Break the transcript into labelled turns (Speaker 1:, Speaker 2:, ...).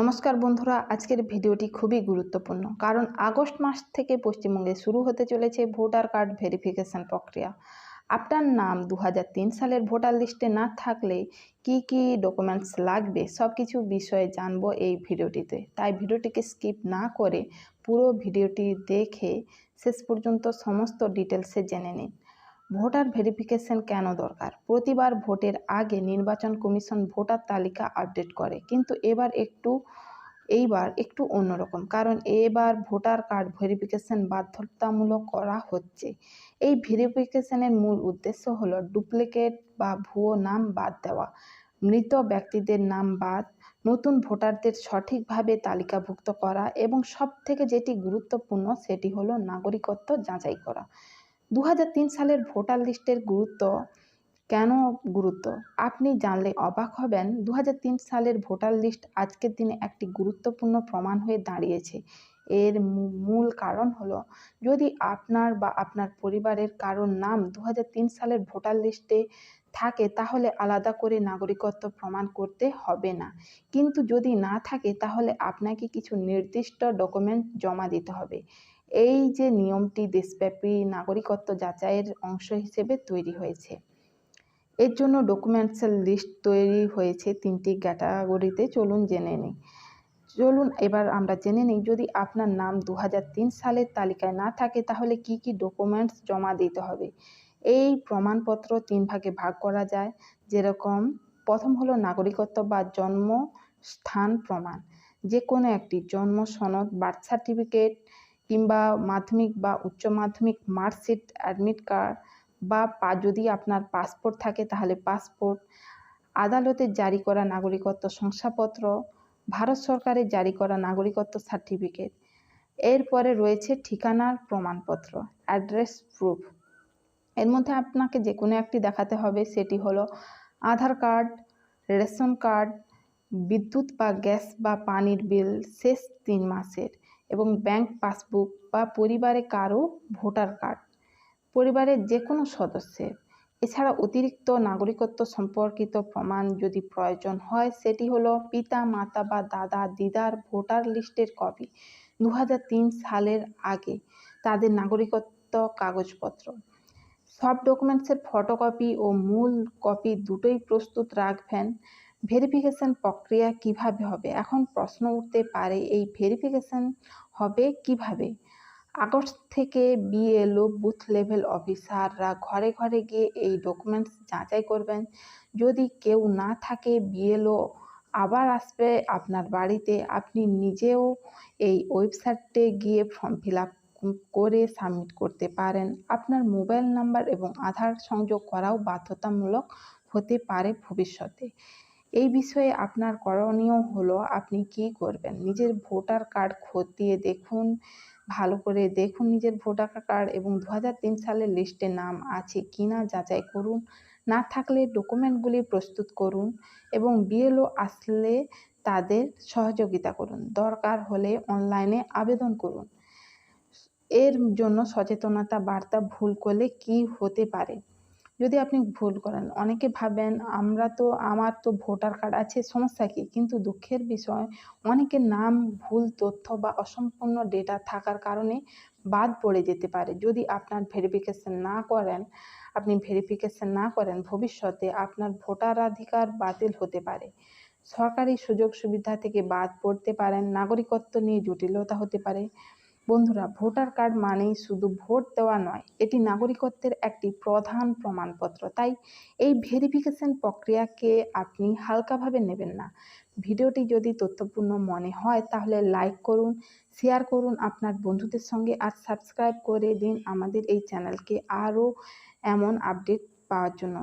Speaker 1: নমস্কার বন্ধুরা, আজকের ভিডিওটি খুবই গুরুত্বপূর্ণ, কারণ আগস্ট মাস থেকে পশ্চিমবঙ্গে শুরু হতে চলেছে ভোটার কার্ড ভেরিফিকেশন প্রক্রিয়া। আপনার নাম দু হাজার তিন সালের ভোটার লিস্টে না থাকলে কি কি ডকুমেন্টস লাগবে সব কিছু বিষয়ে জানব এই ভিডিওটিতে। তাই ভিডিওটিকে স্কিপ না করে পুরো ভিডিওটি দেখে শেষ পর্যন্ত সমস্ত ডিটেলসে জেনে নিন। ভোটার ভেরিফিকেশন কেন দরকার? প্রতিবার ভোটের আগে নির্বাচন কমিশন ভোটার তালিকা আপডেট করে, কিন্তু এবার একটু, এইবার একটু অন্যরকম, কারণ এবার ভোটার কার্ড ভেরিফিকেশন বাধ্যতামূলক করা হচ্ছে। এই ভেরিফিকেশনের মূল উদ্দেশ্য হলো ডুপ্লিকেট বা ভুয়ো নাম বাদ দেওয়া, মৃত ব্যক্তিদের নাম বাদ, নতুন ভোটারদের সঠিকভাবে তালিকাভুক্ত করা এবং সবথেকে যেটি গুরুত্বপূর্ণ সেটি হলো নাগরিকত্ব যাচাই করা। দু হাজার তিন সালের ভোটার লিস্টের গুরুত্ব কেন গুরুত্ব? আপনি জানলে অবাক হবেন দু হাজার তিন সালের ভোটার লিস্ট আজকের দিনে একটি গুরুত্বপূর্ণ প্রমাণ হয়ে দাঁড়িয়েছে। এর মূল কারণ হলো, যদি আপনার বা আপনার পরিবারের কারোর নাম দু হাজার তিন সালের ভোটার লিস্টে থাকে, তাহলে আলাদা করে নাগরিকত্ব প্রমাণ করতে হবে না। কিন্তু যদি না থাকে, তাহলে আপনাকে কিছু নির্দিষ্ট ডকুমেন্ট জমা দিতে হবে। এই যে নিয়মটি দেশব্যাপী নাগরিকত্ব যাচাইয়ের অংশ হিসেবে তৈরি হয়েছে। এর জন্য ডকুমেন্টসের লিস্ট তৈরি হয়েছে তিনটি ক্যাটাগরিতে। চলুন জেনে নিই। চলুন এবার আমরা জেনে নিই, যদি আপনার নাম দু হাজার তিন সালের তালিকায় না থাকে, তাহলে কি কি ডকুমেন্টস জমা দিতে হবে? এই প্রমাণপত্র তিন ভাগে ভাগ করা যায়। যেরকম, প্রথম হলো নাগরিকত্ব বা জন্ম স্থান প্রমাণ। যে কোনো একটি, জন্ম সনদ, বার্থ সার্টিফিকেট কিংবা মাধ্যমিক বা উচ্চ মাধ্যমিক মার্কশিট অ্যাডমিট কার্ড বা পা যদি আপনার পাসপোর্ট থাকে তাহলে পাসপোর্ট আদালতের জারি করা নাগরিকত্ব শংসাপত্র, ভারত সরকারের জারি করা নাগরিকত্ব সার্টিফিকেট এরপরে রয়েছে ঠিকানার প্রমাণপত্র অ্যাড্রেস প্রুফ এর মধ্যে আপনাকে যে কোনো একটি দেখাতে হবে, সেটি হলো আধার কার্ড, রেশন কার্ড, বিদ্যুৎ বা গ্যাস বা পানির বিল শেষ তিন মাসের। এবং ব্যাংক পাসবুক বা পরিবারে কারও ভোটার কার্ড, পরিবারের যে কোনো সদস্যের। এছাড়া অতিরিক্ত নাগরিকত্ব সম্পর্কিত প্রমাণ যদি প্রয়োজন হয়, সেটি হলো পিতা, মাতা বা দাদা, দিদার ভোটার লিস্টের কপি দু হাজার তিন সালের আগে তাদের নাগরিকত্ব কাগজপত্র। সব ডকুমেন্টসের ফটোকপি ও মূল কপি দুটোই প্রস্তুত রাখবেন। ভেরিফিকেশন প্রক্রিয়া কীভাবে হবে? এখন প্রশ্ন উঠতে পারে, এই ভেরিফিকেশন হবে কীভাবে? আগস্ট থেকে বিএলও বুথ লেভেল অফিসাররা ঘরে ঘরে গিয়ে এই ডকুমেন্টস যাচাই করবেন। যদি কেউ না থাকে বিএলও আবার আসবে আপনার বাড়িতে, আপনি নিজেও এই ওয়েবসাইটে গিয়ে ফর্ম ফিল আপ করে সাবমিট করতে পারেন। আপনার মোবাইল নাম্বার এবং আধার সংযোগ করাও বাধ্যতামূলক হতে পারে ভবিষ্যতে। এই বিষয়ে আপনার করণীয় হলো আপনি কি করবেন? নিজের ভোটার কার্ড খতিয়ে দেখুন, ভালো করে দেখুন নিজের ভোটার কার্ড এবং দু হাজার তিন সালের লিস্টে নাম আছে কি না যাচাই করুন। না থাকলে ডকুমেন্টগুলি প্রস্তুত করুন এবং বিএলও আসলে তাদের সহযোগিতা করুন। দরকার হলে অনলাইনে আবেদন করুন। এর জন্য সচেতনতা বার্তা ভুল করলে কি হতে পারে? যদি আপনি ভুল করেন, অনেকে ভাবেন, আমরা তো, আমার তো ভোটার কার্ড আছে, সমস্যা কী? কিন্তু দুঃখের বিষয়, অনেকের নাম, ভুল তথ্য বা অসম্পূর্ণ ডেটা থাকার কারণে বাদ পড়ে যেতে পারে। যদি আপনার ভেরিফিকেশন না করেন, আপনি ভেরিফিকেশন না করেন, ভবিষ্যতে আপনার ভোটারাধিকার বাতিল হতে পারে। সরকারি সুযোগ সুবিধা থেকে বাদ পড়তে পারেন, নাগরিকত্ব নিয়ে জটিলতা হতে পারে। বন্ধুরা, ভোটার কার্ড মানেই শুধু ভোট দেওয়া নয়, এটি নাগরিকত্বের একটি প্রধান প্রমাণপত্র। তাই এই ভেরিফিকেশন প্রক্রিয়াকে আপনি হালকাভাবে নেবেন না। ভিডিওটি যদি তথ্যপূর্ণ মনে হয়, তাহলে লাইক করুন, শেয়ার করুন আপনার বন্ধুদের সঙ্গে আর সাবস্ক্রাইব করে দিন আমাদের এই চ্যানেলকে আরও এমন আপডেট পাওয়ার জন্য।